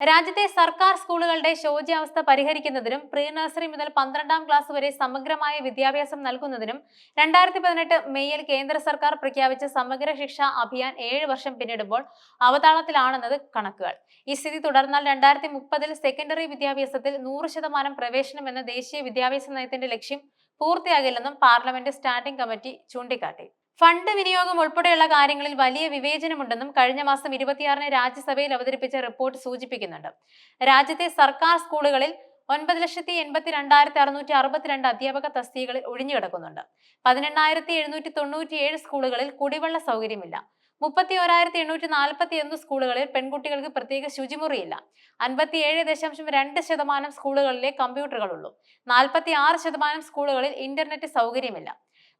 രാജ്യത്തെ സർക്കാർ സ്കൂളുകളുടെ ശോച്യാവസ്ഥ പരിഹരിക്കുന്നതിനും പ്രീ നഴ്സറി മുതൽ പന്ത്രണ്ടാം ക്ലാസ് വരെ സമഗ്രമായ വിദ്യാഭ്യാസം നൽകുന്നതിനും രണ്ടായിരത്തി പതിനെട്ട് മെയ്യിൽ കേന്ദ്ര സർക്കാർ പ്രഖ്യാപിച്ച സമഗ്ര ശിക്ഷാ അഭിയാൻ ഏഴ് വർഷം പിന്നിടുമ്പോൾ അവതാളത്തിലാണെന്നത് കണക്കുകൾ. ഈ സ്ഥിതി തുടർന്നാൽ രണ്ടായിരത്തി മുപ്പതിൽ സെക്കൻഡറി വിദ്യാഭ്യാസത്തിൽ നൂറ് ശതമാനം പ്രവേശനം എന്ന ദേശീയ വിദ്യാഭ്യാസ നയത്തിന്റെ ലക്ഷ്യം പൂർത്തിയാകില്ലെന്നും പാർലമെന്റ് സ്റ്റാൻഡിംഗ് കമ്മിറ്റി ചൂണ്ടിക്കാട്ടി. ഫണ്ട് വിനിയോഗം ഉൾപ്പെടെയുള്ള കാര്യങ്ങളിൽ വലിയ വിവേചനമുണ്ടെന്നും കഴിഞ്ഞ മാസം ഇരുപത്തിയാറിന് രാജ്യസഭയിൽ അവതരിപ്പിച്ച റിപ്പോർട്ട് സൂചിപ്പിക്കുന്നുണ്ട്. രാജ്യത്തെ സർക്കാർ സ്കൂളുകളിൽ ഒൻപത് ലക്ഷത്തി എൺപത്തി രണ്ടായിരത്തി അറുന്നൂറ്റി അറുപത്തിരണ്ട് അധ്യാപക തസ്തികകളിൽ ഒഴിഞ്ഞുകിടക്കുന്നുണ്ട്. പതിനെണ്ണായിരത്തി എഴുന്നൂറ്റി തൊണ്ണൂറ്റിയേഴ് സ്കൂളുകളിൽ കുടിവെള്ള സൗകര്യമില്ല. മുപ്പത്തി ഒരായിരത്തി എണ്ണൂറ്റി നാൽപ്പത്തി ഒന്ന് സ്കൂളുകളിൽ പെൺകുട്ടികൾക്ക് പ്രത്യേക ശുചിമുറിയില്ല. അൻപത്തിയേഴ് ദശാംശം രണ്ട് ശതമാനം സ്കൂളുകളിലെ കമ്പ്യൂട്ടറുകളുള്ളൂ. നാൽപ്പത്തി ആറ് ശതമാനം സ്കൂളുകളിൽ ഇന്റർനെറ്റ് സൗകര്യമില്ല.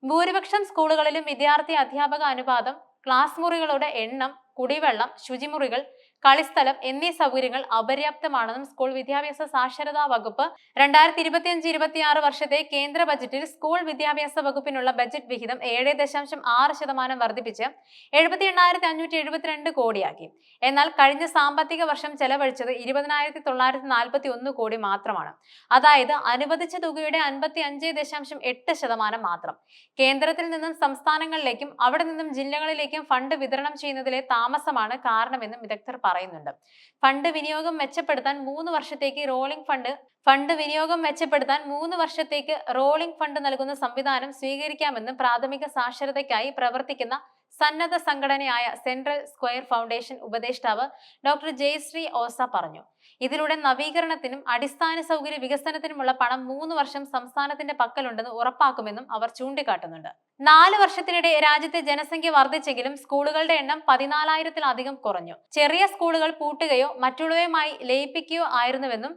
ഭൂരിപക്ഷം സ്കൂളുകളിലും വിദ്യാർത്ഥി അധ്യാപക അനുപാതം ക്ലാസ് മുറികളുടെ എണ്ണം കുടിവെള്ളം ശുചിമുറികൾ കളിസ്ഥലം എന്നീ സൗകര്യങ്ങൾ അപര്യാപ്തമാണെന്നും സ്കൂൾ വിദ്യാഭ്യാസ സാക്ഷരതാ വകുപ്പ് രണ്ടായിരത്തി ഇരുപത്തിയഞ്ച് ഇരുപത്തിയാറ് വർഷത്തെ കേന്ദ്ര ബജറ്റിൽ സ്കൂൾ വിദ്യാഭ്യാസ വകുപ്പിനുള്ള ബജറ്റ് വിഹിതം ഏഴ് ദശാംശം ആറ് ശതമാനം വർദ്ധിപ്പിച്ച് എഴുപത്തി എണ്ണായിരത്തി അഞ്ഞൂറ്റി എഴുപത്തിരണ്ട് കോടിയാക്കി. എന്നാൽ കഴിഞ്ഞ സാമ്പത്തിക വർഷം ചെലവഴിച്ചത് ഇരുപതിനായിരത്തി തൊള്ളായിരത്തി നാൽപ്പത്തി ഒന്ന് കോടി മാത്രമാണ്. അതായത് അനുവദിച്ച തുകയുടെ അൻപത്തി അഞ്ച് ദശാംശം എട്ട് ശതമാനം മാത്രം. കേന്ദ്രത്തിൽ നിന്നും സംസ്ഥാനങ്ങളിലേക്കും അവിടെ നിന്നും ജില്ലകളിലേക്കും ഫണ്ട് വിതരണം ചെയ്യുന്നതിലെ താമസമാണ് കാരണമെന്നും വിദഗ്ധർ പറയുന്നുണ്ട്. ഫണ്ട് വിനിയോഗം മെച്ചപ്പെടുത്താൻ മൂന്ന് വർഷത്തേക്ക് റോളിംഗ് ഫണ്ട് ഫണ്ട് വിനിയോഗം മെച്ചപ്പെടുത്താൻ മൂന്ന് വർഷത്തേക്ക് റോളിംഗ് ഫണ്ട് നൽകുന്ന സംവിധാനം സ്വീകരിക്കാമെന്നും പ്രാഥമിക സാക്ഷരതയ്ക്കായി പ്രവർത്തിക്കുന്ന സന്നദ്ധ സംഘടനയായ സെൻട്രൽ സ്ക്വയർ ഫൗണ്ടേഷൻ ഉപദേഷ്ടാവ് ഡോക്ടർ ജയശ്രീ ഓസ പറഞ്ഞു. ഇതിലൂടെ നവീകരണത്തിനും അടിസ്ഥാന സൗകര്യ വികസനത്തിനുമുള്ള പണം മൂന്ന് വർഷം സംസ്ഥാനത്തിന്റെ പക്കലുണ്ടെന്ന് ഉറപ്പാക്കുമെന്നും അവർ ചൂണ്ടിക്കാട്ടുന്നുണ്ട്. നാല് വർഷത്തിനിടെ രാജ്യത്തെ ജനസംഖ്യ വർദ്ധിച്ചെങ്കിലും സ്കൂളുകളുടെ എണ്ണം പതിനാലായിരത്തിലധികം കുറഞ്ഞു. ചെറിയ സ്കൂളുകൾ പൂട്ടുകയോ മറ്റുള്ളവയുമായി ലയിപ്പിക്കുകയോ ആയിരുന്നുവെന്നും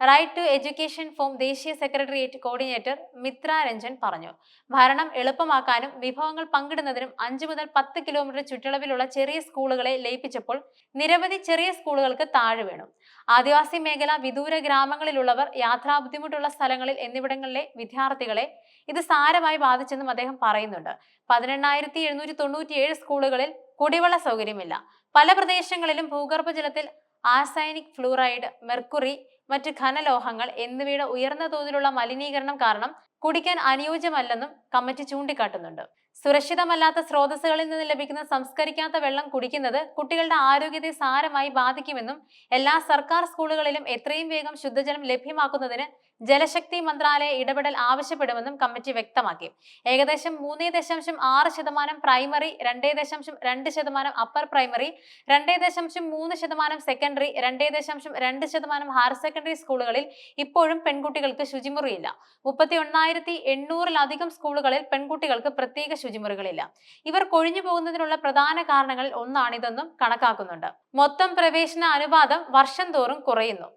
റൈറ്റ് ടു എഡ്യൂക്കേഷൻ ഫോം ദേശീയ സെക്രട്ടേറിയറ്റ് കോർഡിനേറ്റർ മിത്ര രഞ്ജൻ പറഞ്ഞു. ഭരണം എളുപ്പമാക്കാനും വിഭവങ്ങൾ പങ്കിടുന്നതിനും അഞ്ചു മുതൽ പത്ത് കിലോമീറ്റർ ചുറ്റളവിലുള്ള ചെറിയ സ്കൂളുകളെ ലയിപ്പിച്ചപ്പോൾ നിരവധി ചെറിയ സ്കൂളുകൾക്ക് താഴെ വേണം. ആദിവാസി മേഖല വിദൂര ഗ്രാമങ്ങളിലുള്ളവർ യാത്രാ ബുദ്ധിമുട്ടുള്ള സ്ഥലങ്ങളിൽ എന്നിവിടങ്ങളിലെ വിദ്യാർത്ഥികളെ ഇത് സാരമായി ബാധിച്ചെന്നും അദ്ദേഹം പറയുന്നുണ്ട്. പതിനെണ്ണായിരത്തി എഴുന്നൂറ്റി തൊണ്ണൂറ്റിയേഴ് സ്കൂളുകളിൽ കുടിവെള്ള സൗകര്യമില്ല. പല പ്രദേശങ്ങളിലും ഭൂഗർഭജലത്തിൽ ആസൈനിക് ഫ്ലൂറൈഡ് മെർക്കുറി മറ്റ് ഖനലോഹങ്ങൾ എന്നിവയുടെ ഉയർന്ന തോതിലുള്ള മലിനീകരണം കാരണം കുടിക്കാൻ അനുയോജ്യമല്ലെന്നും കമ്മിറ്റി ചൂണ്ടിക്കാട്ടുന്നുണ്ട്. സുരക്ഷിതമല്ലാത്ത സ്രോതസ്സുകളിൽ നിന്ന് ലഭിക്കുന്ന സംസ്കരിക്കാത്ത വെള്ളം കുടിക്കുന്നത് കുട്ടികളുടെ ആരോഗ്യത്തെ സാരമായി ബാധിക്കുമെന്നും എല്ലാ സർക്കാർ സ്കൂളുകളിലും എത്രയും വേഗം ശുദ്ധജലം ലഭ്യമാക്കുന്നതിന് ജലശക്തി മന്ത്രാലയ ഇടപെടൽ ആവശ്യപ്പെടുമെന്നും കമ്മിറ്റി വ്യക്തമാക്കി. ഏകദേശം മൂന്നേ ദശാംശം ആറ് ശതമാനം പ്രൈമറി രണ്ടേ ദശാംശം രണ്ട് ശതമാനം അപ്പർ പ്രൈമറി രണ്ടേ ദശാംശം മൂന്ന് ശതമാനം സെക്കൻഡറി രണ്ടേ ദശാംശം രണ്ട് ശതമാനം ഹയർ സെക്കൻഡറി സ്കൂളുകളിൽ ഇപ്പോഴും പെൺകുട്ടികൾക്ക് ശുചിമുറിയില്ല. മുപ്പത്തി ഒന്നായിരത്തി എണ്ണൂറിലധികം സ്കൂളുകളിൽ പെൺകുട്ടികൾക്ക് പ്രത്യേക ശുചിമുറികളില്ല. ഇവർ കൊഴിഞ്ഞു പോകുന്നതിനുള്ള പ്രധാന കാരണങ്ങളിൽ ഒന്നാണിതെന്നും കണക്കാക്കുന്നുണ്ട്. മൊത്തം പ്രവേശന അനുപാതം വർഷം തോറും കുറയുന്നു.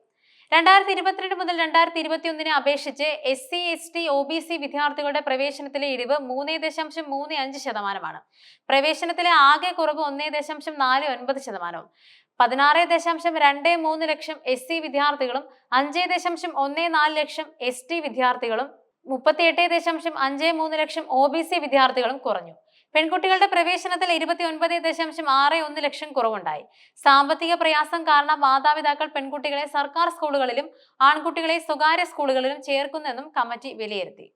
രണ്ടായിരത്തി ഇരുപത്തിരണ്ട് മുതൽ രണ്ടായിരത്തി ഇരുപത്തി ഒന്നിനെ അപേക്ഷിച്ച് S C S T O B C വിദ്യാർത്ഥികളുടെ പ്രവേശനത്തിലെ ഇടിവ് മൂന്ന് ദശാംശം മൂന്ന് അഞ്ച് ശതമാനമാണ്. പ്രവേശനത്തിലെ ആകെ കുറവ് ഒന്ന് ദശാംശം നാല് ഒൻപത് ശതമാനവും. പതിനാറ് ദശാംശം രണ്ട് മൂന്ന് ലക്ഷം എസ് സി വിദ്യാർത്ഥികളും അഞ്ച് ദശാംശം ഒന്ന് നാല് ലക്ഷം എസ് ടി വിദ്യാർത്ഥികളും മുപ്പത്തിയെട്ട് ദശാംശം അഞ്ച് മൂന്ന് ലക്ഷം ഒ ബി സി വിദ്യാർത്ഥികളും കുറഞ്ഞു. പെൺകുട്ടികളുടെ പ്രവേശനത്തിൽ ഇരുപത്തി ഒൻപത് ദശാംശം ആറ് ഒന്ന് ലക്ഷം കുറവുണ്ടായി. സാമ്പത്തിക പ്രയാസം കാരണം മാതാപിതാക്കൾ പെൺകുട്ടികളെ സർക്കാർ സ്കൂളുകളിലും ആൺകുട്ടികളെ സ്വകാര്യ സ്കൂളുകളിലും ചേർക്കുന്നെന്നും കമ്മിറ്റി വിലയിരുത്തി.